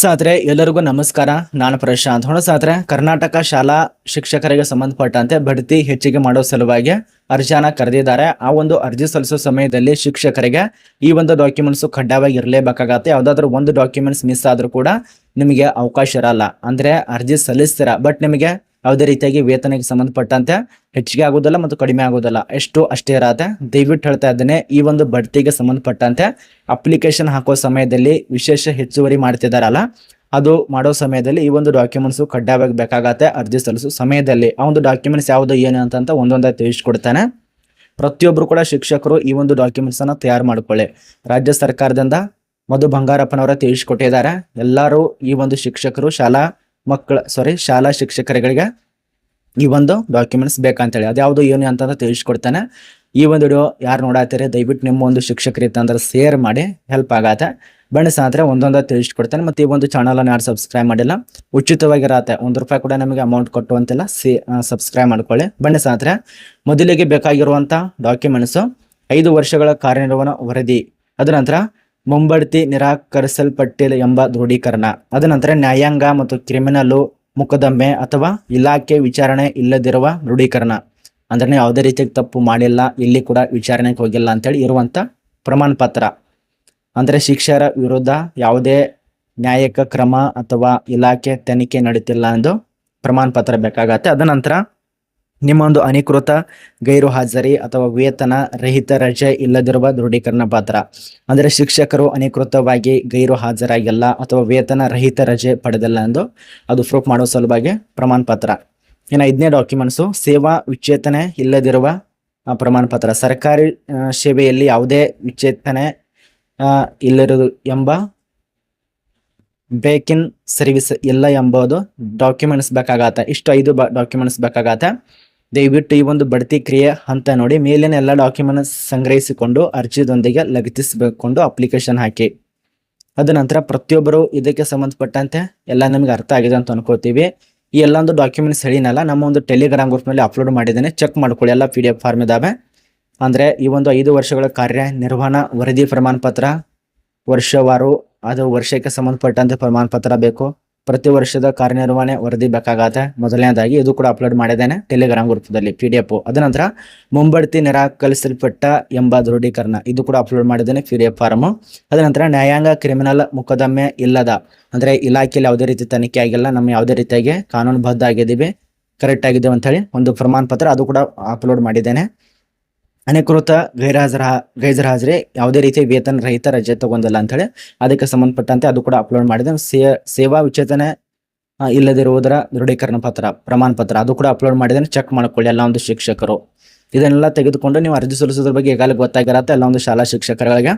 ಸಾದ್ರೆ ಎಲ್ಲರಿಗೂ ನಮಸ್ಕಾರ. ನಾನು ಪ್ರಶಾಂತ್. ಹೊಣಸಾದ್ರೆ ಕರ್ನಾಟಕ ಶಾಲಾ ಶಿಕ್ಷಕರಿಗೆ ಸಂಬಂಧಪಟ್ಟಂತೆ ಬಡ್ತಿ ಹೆಚ್ಚಿಗೆ ಮಾಡೋ ಸಲುವಾಗಿ ಅರ್ಜಿಯನ್ನ ಕರೆದಿದ್ದಾರೆ. ಆ ಒಂದು ಅರ್ಜಿ ಸಲ್ಲಿಸೋ ಸಮಯದಲ್ಲಿ ಶಿಕ್ಷಕರಿಗೆ ಈ ಒಂದು ಡಾಕ್ಯುಮೆಂಟ್ಸ್ ಕಡ್ಡಾಯವಾಗಿ ಇರಲೇಬೇಕಾಗತ್ತೆ. ಯಾವ್ದಾದ್ರು ಒಂದು ಡಾಕ್ಯುಮೆಂಟ್ಸ್ ಮಿಸ್ ಆದ್ರೂ ಕೂಡ ನಿಮಗೆ ಅವಕಾಶ ಇರಲ್ಲ. ಅಂದ್ರೆ ಅರ್ಜಿ ಸಲ್ಲಿಸ್ತೀರಾ? ಬಟ್ ನಿಮಗೆ ಯಾವುದೇ ರೀತಿಯಾಗಿ ವೇತನಕ್ಕೆ ಸಂಬಂಧಪಟ್ಟಂತೆ ಹೆಚ್ಚಿಗೆ ಆಗೋದಿಲ್ಲ ಮತ್ತು ಕಡಿಮೆ ಆಗೋದಿಲ್ಲ ಎಷ್ಟು ಅಷ್ಟೇ ಇರತ್ತೆ. ದಯವಿಟ್ಟು ಹೇಳ್ತಾ ಇದ್ದೇನೆ, ಈ ಒಂದು ಬಡ್ತಿಗೆ ಸಂಬಂಧಪಟ್ಟಂತೆ ಅಪ್ಲಿಕೇಶನ್ ಹಾಕೋ ಸಮಯದಲ್ಲಿ ವಿಶೇಷ ಹೆಚ್ಚುವರಿ ಮಾಡ್ತಿದಾರಲ್ಲ, ಅದು ಮಾಡೋ ಸಮಯದಲ್ಲಿ ಈ ಒಂದು ಡಾಕ್ಯುಮೆಂಟ್ಸು ಕಡ್ಡಾಯವಾಗಿ ಬೇಕಾಗತ್ತೆ ಅರ್ಜಿ ಸಲ್ಲಿಸು ಸಮಯದಲ್ಲಿ. ಆ ಒಂದು ಡಾಕ್ಯುಮೆಂಟ್ಸ್ ಯಾವುದು, ಏನು ಅಂತಂತ ಒಂದೊಂದಾಗಿ ತಿಳಿಸ್ಕೊಡ್ತಾನೆ. ಪ್ರತಿಯೊಬ್ಬರು ಕೂಡ ಶಿಕ್ಷಕರು ಈ ಒಂದು ಡಾಕ್ಯುಮೆಂಟ್ಸ್ ಅನ್ನ ತಯಾರು ಮಾಡ್ಕೊಳ್ಳಿ. ರಾಜ್ಯ ಸರ್ಕಾರದಿಂದ ಮಧು ಬಂಗಾರಪ್ಪನವರ ತಿಳಿಸ್ಕೊಟ್ಟಿದ್ದಾರೆ ಎಲ್ಲರೂ ಈ ಒಂದು ಶಿಕ್ಷಕರು, ಶಾಲಾ ಮಕ್ಕಳ ಸಾರಿ ಶಾಲಾ ಶಿಕ್ಷಕರುಗಳಿಗೆ ಈ ಒಂದು ಡಾಕ್ಯುಮೆಂಟ್ಸ್ ಬೇಕಂತೇಳಿ. ಅದ್ಯಾವುದು ಏನು ಅಂತಂದ್ರೆ ತಿಳಿಸ್ಕೊಡ್ತಾನೆ. ಈ ಒಂದು ವಿಡಿಯೋ ಯಾರು ನೋಡತ್ತೀರಿ ದಯವಿಟ್ಟು ನಿಮ್ಮ ಒಂದು ಶಿಕ್ಷಕರು ಇತ್ತಂದ್ರೆ ಶೇರ್ ಮಾಡಿ ಹೆಲ್ಪ್ ಆಗತ್ತೆ. ಬಣ್ಣ ಸಾಂದ್ರೆ ಒಂದೊಂದು ತಿಳಿಸ್ಕೊಡ್ತಾನೆ. ಮತ್ತು ಈ ಒಂದು ಚಾನಲನ್ನು ಯಾರು ಸಬ್ಸ್ಕ್ರೈಬ್ ಮಾಡಿಲ್ಲ ಉಚಿತವಾಗಿರತ್ತೆ ಒಂದು ರೂಪಾಯಿ ಕೂಡ ನಮಗೆ ಅಮೌಂಟ್ ಕೊಟ್ಟುವಂತಿಲ್ಲ, ಸೇ ಸಬ್ಸ್ಕ್ರೈಬ್ ಮಾಡ್ಕೊಳ್ಳಿ. ಬಣ್ಣ ಸಾಂದ್ರೆ ಮೊದಲಿಗೆ ಬೇಕಾಗಿರುವಂಥ ಡಾಕ್ಯುಮೆಂಟ್ಸು ಐದು ವರ್ಷಗಳ ಕಾರ್ಯನಿರ್ವಹಣ ವರದಿ. ಅದ ನಂತರ ಮುಂಬಡ್ತಿ ನಿರಾಕರಿಸಲ್ಪಟ್ಟಿಲ್ಲ ಎಂಬ ದೃಢೀಕರಣ. ಅದ ನಂತರ ನ್ಯಾಯಾಂಗ ಮತ್ತು ಕ್ರಿಮಿನಲ್ಲು ಮೊಕದ್ದಮೆ ಅಥವಾ ಇಲಾಖೆ ವಿಚಾರಣೆ ಇಲ್ಲದಿರುವ ದೃಢೀಕರಣ. ಅಂದ್ರೆ ಯಾವುದೇ ರೀತಿಯಾಗಿ ತಪ್ಪು ಮಾಡಿಲ್ಲ, ಇಲ್ಲಿ ಕೂಡ ವಿಚಾರಣೆಗೆ ಹೋಗಿಲ್ಲ ಅಂತೇಳಿ ಇರುವಂತ ಪ್ರಮಾಣ ಪತ್ರ ಅಂದ್ರೆ ಶಿಕ್ಷರ ವಿರುದ್ಧ ಯಾವುದೇ ನ್ಯಾಯಿಕ ಕ್ರಮ ಅಥವಾ ಇಲಾಖೆ ತನಿಖೆ ನಡೀತಿಲ್ಲ ಎಂದು ಪ್ರಮಾಣ ಪತ್ರ ಬೇಕಾಗತ್ತೆ. ಅದ ನಂತರ ನಿಮ್ಮ ಅನಿಕೃತ ಗೈರು ಹಾಜರಿ ಅಥವಾ ವೇತನ ರಹಿತ ರಜೆ ಇಲ್ಲದಿರುವ ದೃಢೀಕರಣ ಪತ್ರ. ಅಂದರೆ ಶಿಕ್ಷಕರು ಅನಿಕೃತವಾಗಿ ಗೈರು ಹಾಜರಾಗಿಲ್ಲ ಅಥವಾ ವೇತನ ರಹಿತ ರಜೆ ಪಡೆದಿಲ್ಲ ಎಂದು ಅದು ಪ್ರೂಫ್ ಮಾಡುವ ಸಲುವಾಗಿ ಪ್ರಮಾಣ ಪತ್ರ. ಇನ್ನು ಐದನೇ ಡಾಕ್ಯುಮೆಂಟ್ಸು, ಸೇವಾ ವಿಚೇತನೆ ಇಲ್ಲದಿರುವ ಪ್ರಮಾಣ ಪತ್ರ. ಸರ್ಕಾರಿ ಸೇವೆಯಲ್ಲಿ ಯಾವುದೇ ವಿಚೇತನೆ ಇಲ್ಲದಿರುವುದು ಎಂಬ ಬೇಕಿನ್ ಸರ್ವಿಸ್ ಇಲ್ಲ ಎಂಬುದು ಡಾಕ್ಯುಮೆಂಟ್ಸ್ ಬೇಕಾಗತ್ತೆ. ಇಷ್ಟು ಐದು ಡಾಕ್ಯುಮೆಂಟ್ಸ್ ಬೇಕಾಗತ್ತೆ. ದಯವಿಟ್ಟು ಈ ಒಂದು ಬಡ್ತಿ ಕ್ರಿಯೆ ಅಂತ ನೋಡಿ ಮೇಲಿನ ಎಲ್ಲ ಡಾಕ್ಯುಮೆಂಟ್ಸ್ ಸಂಗ್ರಹಿಸಿಕೊಂಡು ಅರ್ಜಿದೊಂದಿಗೆ ಲಗತ್ತಿಸಿಕೊಂಡು ಅಪ್ಲಿಕೇಶನ್ ಹಾಕಿ. ಅದ ನಂತರ ಪ್ರತಿಯೊಬ್ಬರು ಇದಕ್ಕೆ ಸಂಬಂಧಪಟ್ಟಂತೆ ಎಲ್ಲ ನಮಗೆ ಅರ್ಥ ಆಗಿದೆ ಅಂತ ಅನ್ಕೋತೀವಿ. ಈ ಎಲ್ಲ ಒಂದು ಡಾಕ್ಯುಮೆಂಟ್ಸ್ ಹೇಳಿನಲ್ಲ, ನಮ್ಮ ಒಂದು ಟೆಲಿಗ್ರಾಮ್ ಗ್ರೂಪ್ ಮೇಲೆ ಅಪ್ಲೋಡ್ ಮಾಡಿದ್ದೇನೆ. ಚೆಕ್ ಮಾಡ್ಕೊಳ್ಳಿ, ಎಲ್ಲ ಪಿ ಡಿ ಎಫ್ ಫಾರ್ಮ್ ಇದಾವೆ. ಅಂದರೆ ಈ ಒಂದು ಐದು ವರ್ಷಗಳ ಕಾರ್ಯ ನಿರ್ವಹಣಾ ವರದಿ ಪ್ರಮಾಣ ಪತ್ರ ವರ್ಷವಾರು, ಅದು ವರ್ಷಕ್ಕೆ ಸಂಬಂಧಪಟ್ಟಂತೆ ಪ್ರಮಾಣ ಪತ್ರ ಬೇಕು. ಪ್ರತಿ ವರ್ಷದ ಕಾರ್ಯನಿರ್ವಹಣೆ ವರದಿ ಬೇಕಾಗತ್ತೆ ಮೊದಲನೇದಾಗಿ ಇದು ಕೂಡ ಅಪ್ಲೋಡ್ ಮಾಡಿದ್ದೇನೆ. ಟೆಲಿಗ್ರಾಮ್ ಗ್ರೂಪ್ದಲ್ಲಿ ಪಿ ಡಿ ಎಫ್ ಅದನಂತರ ಮುಂಬಡ್ತಿ ನಿರಾಕರಿಸಲ್ಪಟ್ಟ ಎಂಬ ದೃಢೀಕರಣ ಇದು ಕೂಡ ಅಪ್ಲೋಡ್ ಮಾಡಿದ್ದೇನೆ ಪಿ ಡಿ ಎಫ್ ಫಾರ್ಮ್ ಅದನಂತರ ನ್ಯಾಯಾಂಗ ಕ್ರಿಮಿನಲ್ ಮೊಕದ್ದಮೆ ಇಲ್ಲದ, ಅಂದ್ರೆ ಇಲಾಖೆಯಲ್ಲಿ ಯಾವುದೇ ರೀತಿ ತನಿಖೆ ಆಗಿಲ್ಲ, ನಮ್ಮ ಯಾವುದೇ ರೀತಿಯಾಗಿ ಕಾನೂನುಬದ್ಧ ಆಗಿದ್ದೀವಿ ಕರೆಕ್ಟ್ ಆಗಿದ್ದೇವೆ ಅಂತ ಹೇಳಿ ಒಂದು ಪ್ರಮಾಣ ಪತ್ರ ಅದು ಕೂಡ ಅಪ್ಲೋಡ್ ಮಾಡಿದ್ದೇನೆ. ಅಧಿಕೃತ ಗೈರಹಾಜರ ಗೈರ್ ಹಾಜರಿ ಯಾವುದೇ ರೀತಿಯ ವೇತನ ರಹಿತ ರಜೆ ತಗೊಂಡಿಲ್ಲ ಅಂತ ಹೇಳಿ ಅದಕ್ಕೆ ಸಂಬಂಧಪಟ್ಟಂತೆ ಅದು ಕೂಡ ಅಪ್ಲೋಡ್ ಮಾಡಿದೆ. ಸೇ, ಸೇವಾ ವಿಚೇತನೆ ಇಲ್ಲದಿರುವುದರ ದೃಢೀಕರಣ ಪತ್ರ, ಪ್ರಮಾಣ ಪತ್ರ ಅದು ಕೂಡ ಅಪ್ಲೋಡ್ ಮಾಡಿದ್ರೆ ಚೆಕ್ ಮಾಡ್ಕೊಳ್ಳಿ ಎಲ್ಲ ಒಂದು ಶಿಕ್ಷಕರು. ಇದನ್ನೆಲ್ಲ ತೆಗೆದುಕೊಂಡು ನೀವು ಅರ್ಜಿ ಸಲ್ಲಿಸೋದ್ರ ಬಗ್ಗೆ ಈಗಾಗಲೇ ಗೊತ್ತಾಗಿರತ್ತೆ ಎಲ್ಲ ಒಂದು ಶಾಲಾ ಶಿಕ್ಷಕರಿಗೆ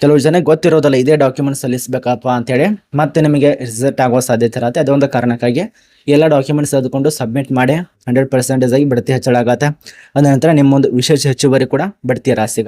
ಕೆಲವು ಜನ ಗೊತ್ತಿರೋದಲ್ಲ ಇದೇ ಡಾಕ್ಯುಮೆಂಟ್ ಸಲ್ಲಿಸಬೇಕಪ್ಪ ಅಂತೇಳಿ ಮತ್ತೆ ನಿಮಗೆ ರಿಸಲ್ಟ್ ಆಗೋ ಸಾಧ್ಯತೆ ಇರತ್ತೆ. ಅದೊಂದು ಕಾರಣಕ್ಕಾಗಿ ಎಲ್ಲ ಡಾಕ್ಯುಮೆಂಟ್ಸ್ ತೆಗೆದುಕೊಂಡು ಸಬ್ಮಿಟ್ ಮಾಡಿ ಹಂಡ್ರೆಡ್ ಪರ್ಸೆಂಟೇಜ್ ಆಗಿ ಬಡ್ತಿ ಹೆಚ್ಚಳ ಅದ ನಂತರ ನಿಮ್ಮೊಂದು ವಿಶೇಷ ಹೆಚ್ಚುವರಿ ಕೂಡ ಬಡ್ತಿ ರಾಶಿ